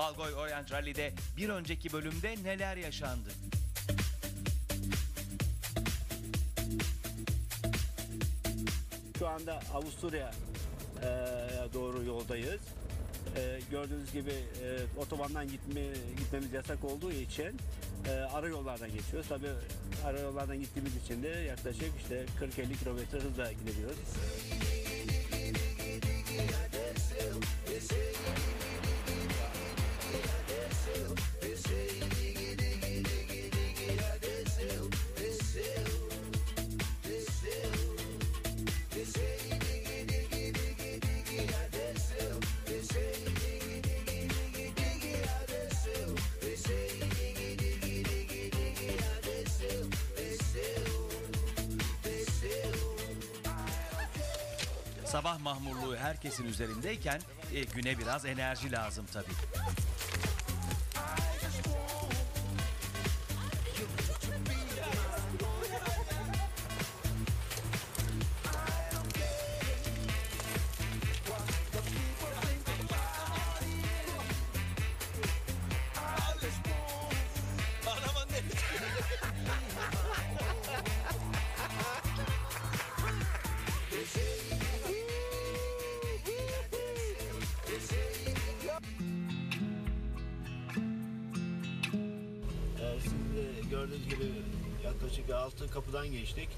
Algoy Orient Rally'de bir önceki bölümde neler yaşandı? Şu anda Avusturya e, doğru yoldayız. E, gördüğünüz gibi e, otobandan gitme, gitmemiz yasak olduğu için e, ara yollardan geçiyoruz. Tabii ara yollardan gittiğimiz için de yaklaşık işte 40-50 kilometre hızla gidiyoruz. Mahmurluğu herkesin üzerindeyken e, güne biraz enerji lazım tabii. Gördüğünüz gibi yaklaşık 6 kapıdan geçtik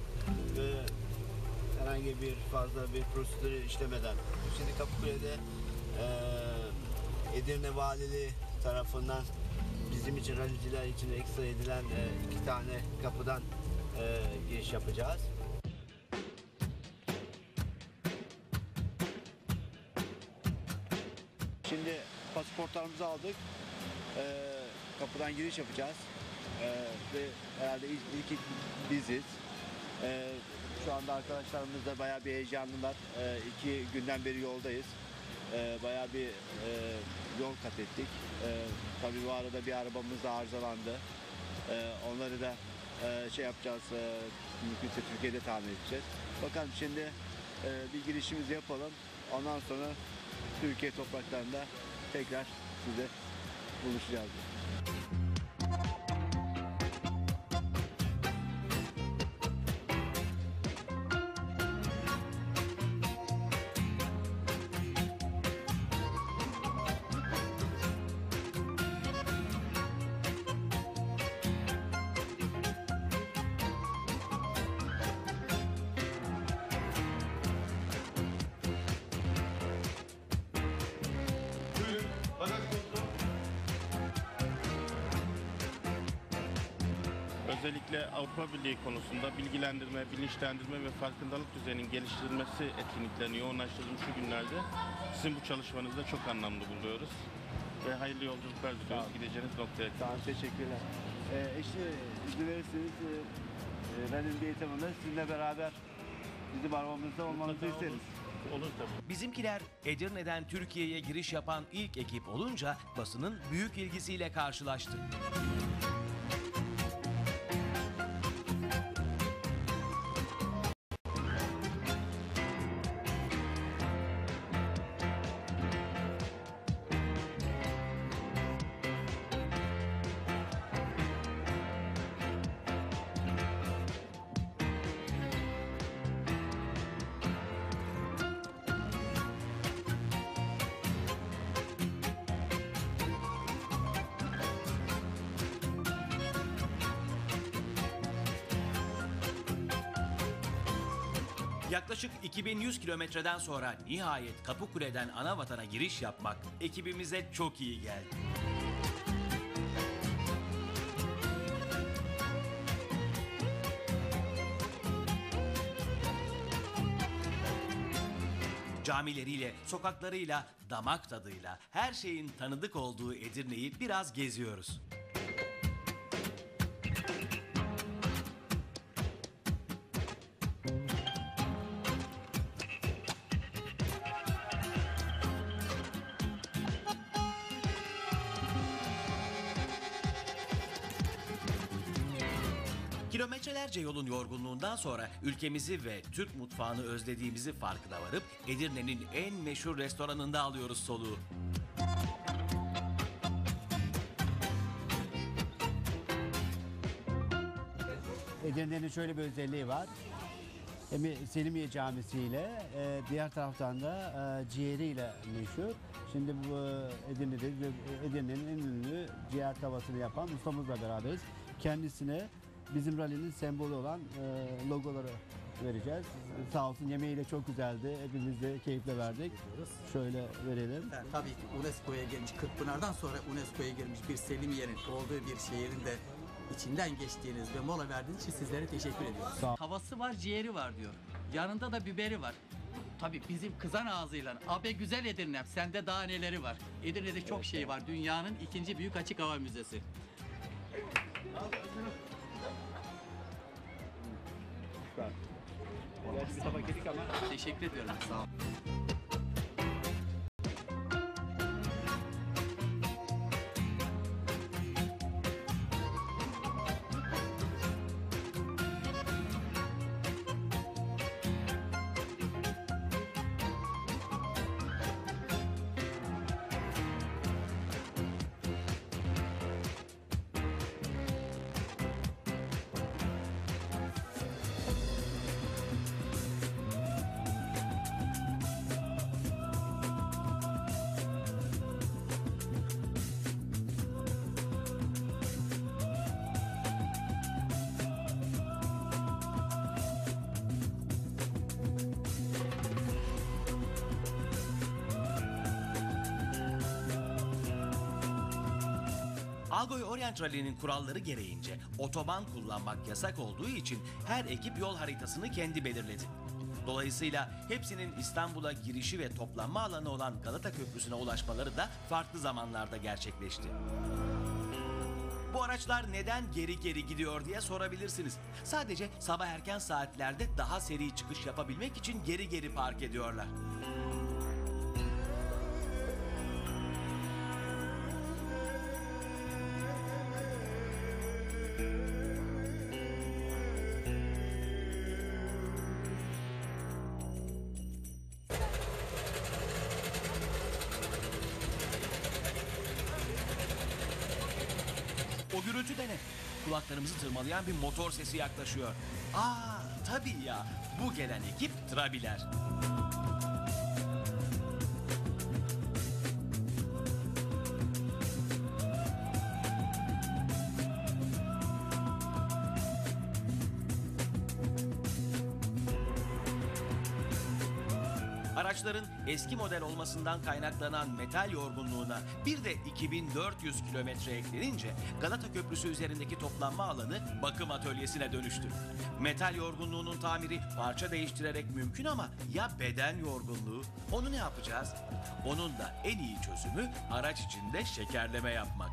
ve herhangi bir fazla bir prosedürü işlemeden. Şimdi Kapıkule'de e, Edirne Valiliği tarafından bizim için raliciler için ekstra edilen e, iki tane kapıdan e, giriş yapacağız. Şimdi pasaportlarımızı aldık. Ee, kapıdan giriş yapacağız. Ee, ve herhalde ilk, ilk biziz. Ee, şu anda arkadaşlarımız da bayağı bir heyecanlılar. Ee, iki günden beri yoldayız. Ee, bayağı bir e, yol kat ettik. Ee, tabii bu arada bir arabamız da arızalandı. Ee, onları da e, şey yapacağız, e, mümkünse Türkiye'de tamir edeceğiz. Bakalım şimdi e, bir girişimizi yapalım. Ondan sonra Türkiye topraklarında tekrar size buluşacağız. Özellikle Avrupa Birliği konusunda bilgilendirme, bilinçlendirme ve farkındalık düzeyinin geliştirilmesi etkinliklerini yoğunlaştırdığım şu günlerde sizin bu çalışmanızda çok anlamlı buluyoruz. Ve hayırlı yolculuklar diliyoruz gideceğiniz noktaya. Tamam teşekkürler. Ee, işte izin verirseniz e, benim bir eğitimimde sizinle beraber bizim arabamızda olmanızı isteriz. Olur tabii. Bizimkiler Edirne'den Türkiye'ye giriş yapan ilk ekip olunca basının büyük ilgisiyle karşılaştı. Kilometreden sonra nihayet Kapıkule'den ana vatana giriş yapmak ekibimize çok iyi geldi. Camileriyle, sokaklarıyla, damak tadıyla, her şeyin tanıdık olduğu Edirne'yi biraz geziyoruz. yolun yorgunluğundan sonra ülkemizi ve Türk mutfağını özlediğimizi farkına varıp Edirne'nin en meşhur restoranında alıyoruz soluğu. Edirne'nin şöyle bir özelliği var. Hem Selimiye Camisi ile e, diğer taraftan da e, ciğeri ile meşhur. Şimdi bu e, Edirne'de Edirne'nin en ünlü ciğer tavasını yapan ustamızla beraberiz. Kendisine bizim rally'nin sembolü olan e, logoları vereceğiz. Sağ olsun yemeği de çok güzeldi. Hepimiz de keyifle verdik. Şöyle verelim. Yani tabii ki UNESCO'ya gelmiş, Kırkpınar'dan sonra UNESCO'ya gelmiş bir Selimiye'nin olduğu bir şehrin de içinden geçtiğiniz ve mola verdiğiniz için sizlere teşekkür ediyoruz. Sağ. Havası var, ciğeri var diyor. Yanında da biberi var. Tabii bizim kızan ağzıyla abe güzel Edirne'm sende daha neleri var. Edirne'de çok şey var. Dünyanın ikinci büyük açık hava müzesi. Gerçi bir tabak yedik ama Teşekkür ediyorum. Sağ olun. Algoy Orient Rally'nin kuralları gereğince otoban kullanmak yasak olduğu için her ekip yol haritasını kendi belirledi. Dolayısıyla hepsinin İstanbul'a girişi ve toplanma alanı olan Galata Köprüsü'ne ulaşmaları da farklı zamanlarda gerçekleşti. Bu araçlar neden geri geri gidiyor diye sorabilirsiniz. Sadece sabah erken saatlerde daha seri çıkış yapabilmek için geri geri park ediyorlar. Gürültü de ne? Kulaklarımızı tırmalayan bir motor sesi yaklaşıyor. Aa tabii ya. Bu gelen ekip Trabiler. Araçların eski model olmasından kaynaklanan metal yorgunluğuna bir de 2400 kilometre eklenince Galata Köprüsü üzerindeki toplanma alanı bakım atölyesine dönüştü. Metal yorgunluğunun tamiri parça değiştirerek mümkün ama ya beden yorgunluğu? Onu ne yapacağız? Onun da en iyi çözümü araç içinde şekerleme yapmak.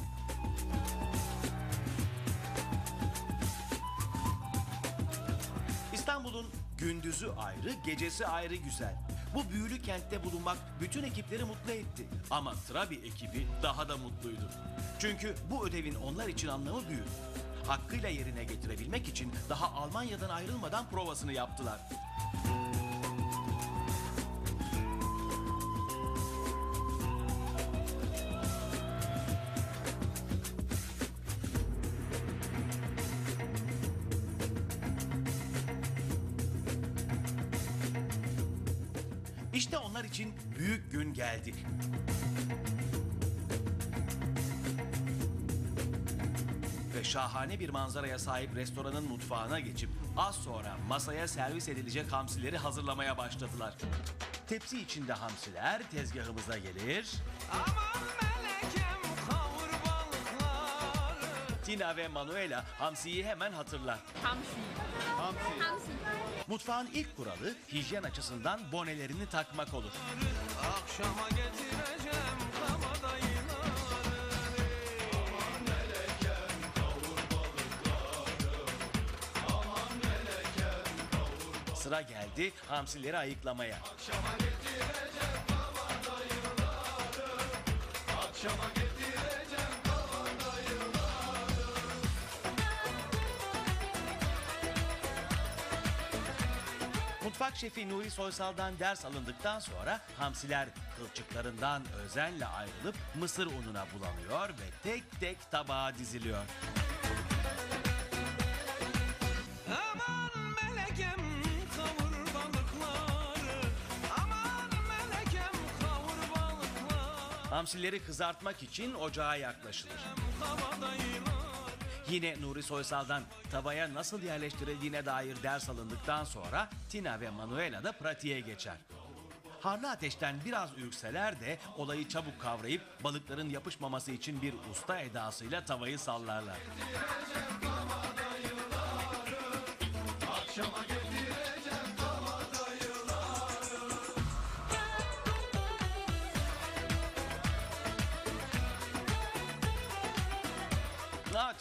İstanbul'un gündüzü ayrı, gecesi ayrı güzel. Bu büyülü kentte bulunmak bütün ekipleri mutlu etti. Ama Trabi ekibi daha da mutluydu. Çünkü bu ödevin onlar için anlamı büyük. Hakkıyla yerine getirebilmek için daha Almanya'dan ayrılmadan provasını yaptılar. İçin büyük gün geldi. Ve şahane bir manzaraya sahip restoranın mutfağına geçip az sonra masaya servis edilecek hamsileri hazırlamaya başladılar. Tepsi içinde hamsiler tezgahımıza gelir. Tina ve Manuela hamsiyi hemen hatırlar. Hamsi. Hamsi. Mutfağın ilk kuralı hijyen açısından bonelerini takmak olur. Akşama getireceğim kabadayıları Sıra geldi hamsileri ayıklamaya. Mutfak şefi Nuri Soysal'dan ders alındıktan sonra hamsiler kılçıklarından özenle ayrılıp mısır ununa bulanıyor ve tek tek tabağa diziliyor. Hamsileri kızartmak için ocağa yaklaşılır. Havadayım. Yine Nuri Soysal'dan tavaya nasıl yerleştirildiğine dair ders alındıktan sonra Tina ve Manuela da pratiğe geçer. Harlı ateşten biraz ürkseler de olayı çabuk kavrayıp balıkların yapışmaması için bir usta edasıyla tavayı sallarlar. Ha,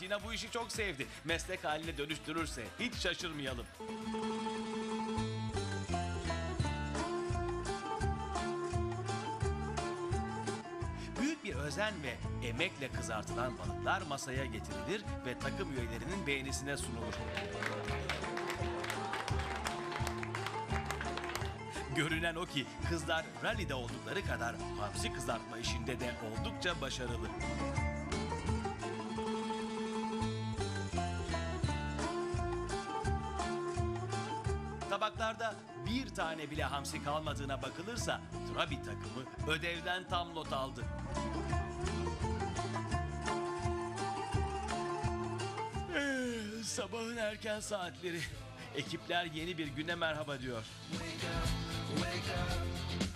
Tina bu işi çok sevdi. Meslek haline dönüştürürse hiç şaşırmayalım. Büyük bir özen ve emekle kızartılan balıklar masaya getirilir ve takım üyelerinin beğenisine sunulur. Görünen o ki kızlar rallide oldukları kadar hamsi kızartma işinde de oldukça başarılı. Tabaklarda bir tane bile hamsi kalmadığına bakılırsa Trabi takımı ödevden tam not aldı. Eh, Sabahın erken saatleri. Ekipler yeni bir güne merhaba diyor. Türk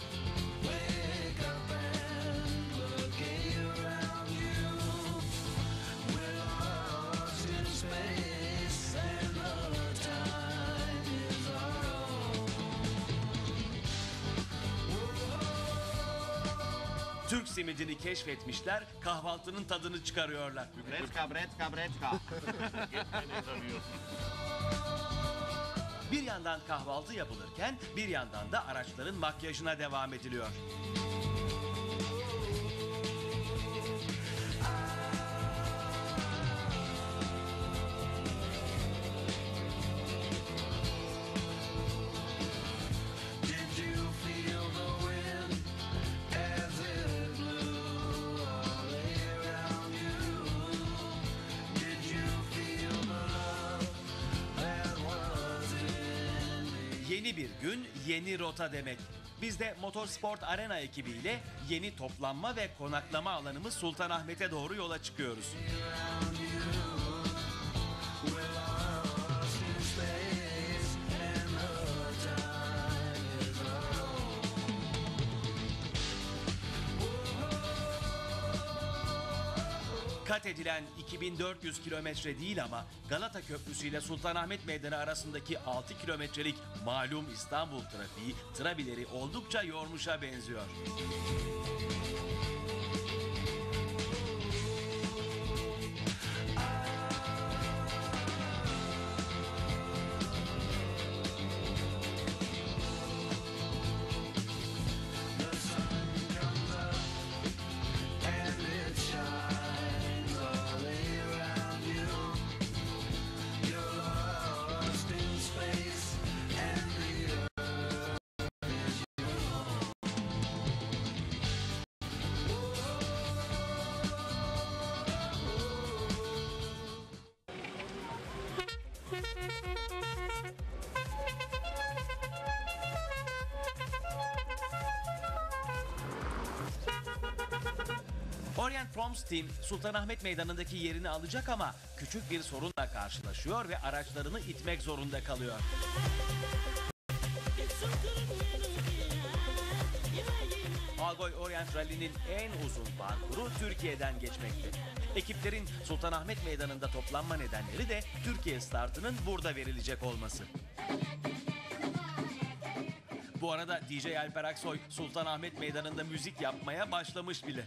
simidini keşfetmişler, kahvaltının tadını çıkarıyorlar. Bretka, bretka, bretka. Bir yandan kahvaltı yapılırken bir yandan da araçların makyajına devam ediliyor. Yeni rota demek. Biz de Motorsport Arena ekibiyle yeni toplanma ve konaklama alanımız Sultanahmet'e doğru yola çıkıyoruz. Kat edilen 2400 kilometre değil ama Galata Köprüsü ile Sultanahmet Meydanı arasındaki 6 kilometrelik malum İstanbul trafiği trabileri oldukça yormuşa benziyor. Orient Proms Team Sultanahmet Meydanı'ndaki yerini alacak ama küçük bir sorunla karşılaşıyor ve araçlarını itmek zorunda kalıyor. Algoy Orient Rally'nin en uzun parkuru Türkiye'den geçmekte. Ekiplerin Sultanahmet Meydanı'nda toplanma nedenleri de Türkiye startının burada verilecek olması. Bu arada DJ Alper Aksoy Sultanahmet Meydanı'nda müzik yapmaya başlamış bile.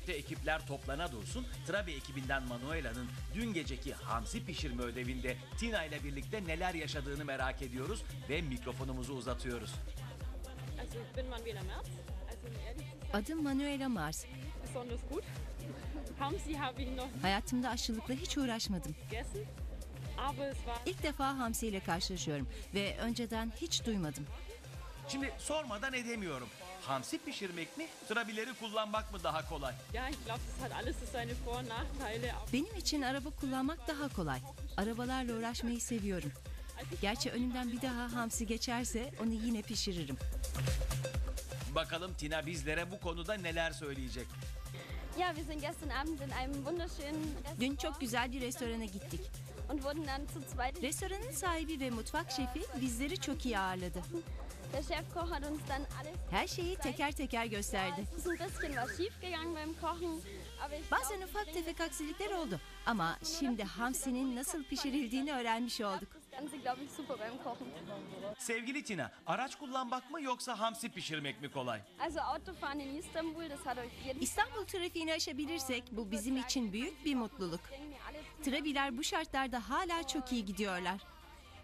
Sultanahmet'te ekipler toplana dursun, Trabi ekibinden Manuela'nın dün geceki hamsi pişirme ödevinde Tina ile birlikte neler yaşadığını merak ediyoruz ve mikrofonumuzu uzatıyoruz. Adım Manuela Mars. Hayatımda aşçılıkla hiç uğraşmadım. İlk defa hamsiyle karşılaşıyorum ve önceden hiç duymadım. Şimdi sormadan edemiyorum. Hamsi pişirmek mi, trabileri kullanmak mı daha kolay? Benim için araba kullanmak daha kolay. Arabalarla uğraşmayı seviyorum. Gerçi önümden bir daha hamsi geçerse onu yine pişiririm. Bakalım Tina bizlere bu konuda neler söyleyecek. Ja, wir sind gestern Abend in einem wunderschönen Dün çok güzel bir restorana gittik. und wurden dann zu zweit. Restoranın sahibi ve mutfak şefi bizleri çok iyi ağırladı. Der Chefkoch hat uns dann alles. Her şeyi teker teker gösterdi. Es ist ein bisschen was schief gegangen beim Kochen, aber ich Bazen ufak tefek aksilikler oldu. Ama şimdi hamsinin nasıl pişirildiğini öğrenmiş olduk. das Ganze, glaube ich, super beim Kochen. Sevgili Tina, araç kullanmak mı yoksa hamsi pişirmek mi kolay? Also Autofahren in Istanbul, das hat euch jeden İstanbul trafiğini aşabilirsek bu bizim için büyük bir mutluluk. bringen mir alle zu. Trabiler bu şartlarda hala çok iyi gidiyorlar.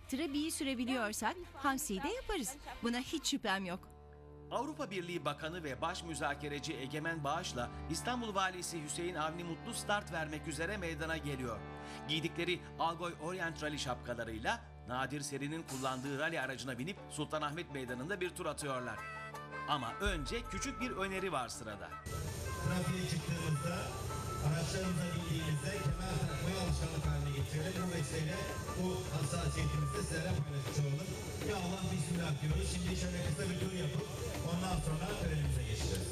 Trabiyi sürebiliyorsak hamsiyi de yaparız. Buna hiç şüphem yok. Avrupa Birliği Bakanı ve Baş Müzakereci Egemen Bağış'la İstanbul Valisi Hüseyin Avni Mutlu start vermek üzere meydana geliyor. Giydikleri Algoy Orient Rally şapkalarıyla Nadir Seri'nin kullandığı rally aracına binip Sultanahmet Meydanı'nda bir tur atıyorlar. Ama önce küçük bir öneri var sırada. trafiğe çıktığımızda araçlarımıza bindiğimizde kemer takmayı alışkanlık haline getirelim. Vesileyle bu hassasiyetimizi de sizlerle paylaşmış olalım. Ya Allah bismillah diyoruz. Şimdi şöyle kısa bir tur yapıp ondan sonra törenimize geçeceğiz.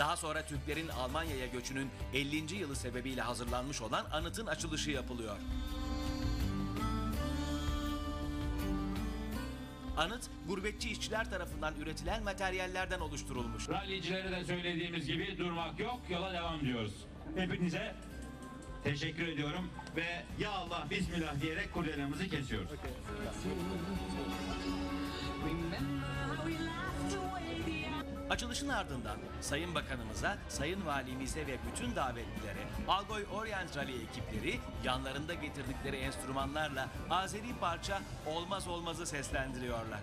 Daha sonra Türklerin Almanya'ya göçünün 50. yılı sebebiyle hazırlanmış olan anıtın açılışı yapılıyor. Anıt, gurbetçi işçiler tarafından üretilen materyallerden oluşturulmuş. Rallycilere de söylediğimiz gibi durmak yok, yola devam diyoruz. Hepinize teşekkür ediyorum ve ya Allah bismillah diyerek kurdelerimizi kesiyoruz. Açılışın ardından Sayın Bakanımıza, Sayın Valimize ve bütün davetlilere Algoy Orient Rally ekipleri yanlarında getirdikleri enstrümanlarla Azeri parça olmaz olmazı seslendiriyorlar.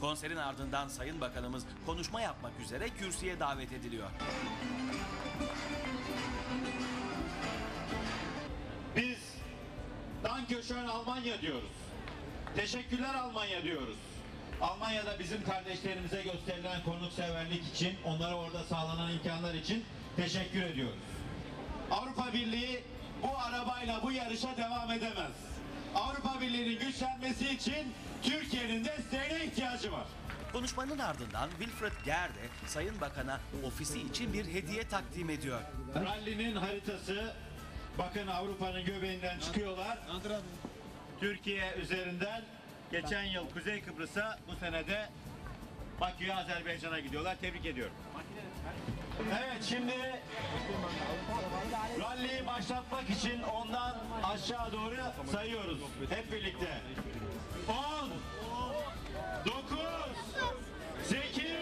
Konserin ardından Sayın Bakanımız konuşma yapmak üzere kürsüye davet ediliyor. Dankeschön Almanya diyoruz. Teşekkürler Almanya diyoruz. Almanya'da bizim kardeşlerimize gösterilen konukseverlik için, onlara orada sağlanan imkanlar için teşekkür ediyoruz. Avrupa Birliği bu arabayla bu yarışa devam edemez. Avrupa Birliği'nin güçlenmesi için Türkiye'nin desteğine ihtiyacı var. Konuşmanın ardından Wilfred Gerde Sayın Bakan'a ofisi için bir hediye takdim ediyor. Rally'nin haritası bakın Avrupa'nın göbeğinden çıkıyorlar. Türkiye üzerinden geçen yıl Kuzey Kıbrıs'a bu senede Bakü'ye Azerbaycan'a gidiyorlar. Tebrik ediyorum. Evet şimdi rally'yi başlatmak için ondan aşağı doğru sayıyoruz. Hep birlikte. 10 9 8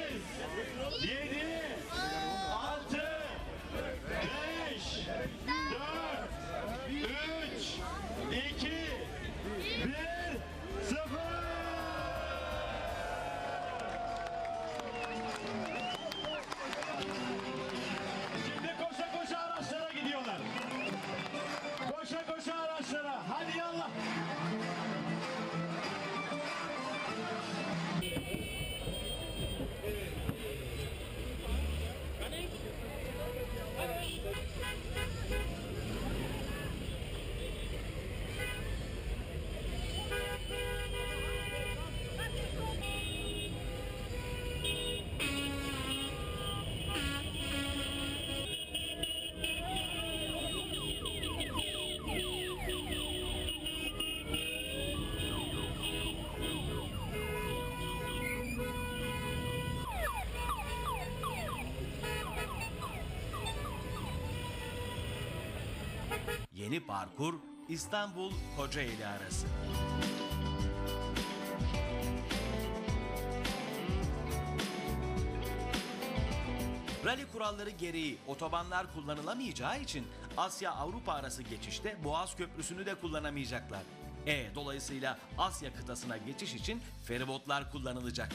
Yeni parkur İstanbul Kocaeli arası. Rally kuralları gereği otobanlar kullanılamayacağı için Asya-Avrupa arası geçişte Boğaz Köprüsü'nü de kullanamayacaklar. E dolayısıyla Asya kıtasına geçiş için feribotlar kullanılacak.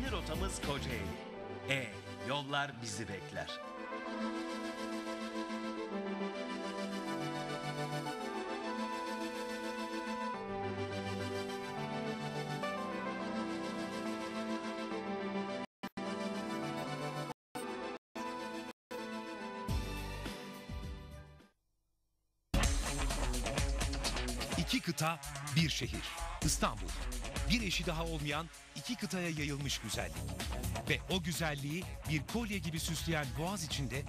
Yeni rotamız Kocaeli. E yollar bizi bekler. İki kıta, bir şehir. İstanbul. Bir eşi daha olmayan iki kıtaya yayılmış güzellik. Ve o güzelliği bir kolye gibi süsleyen boğaz içinde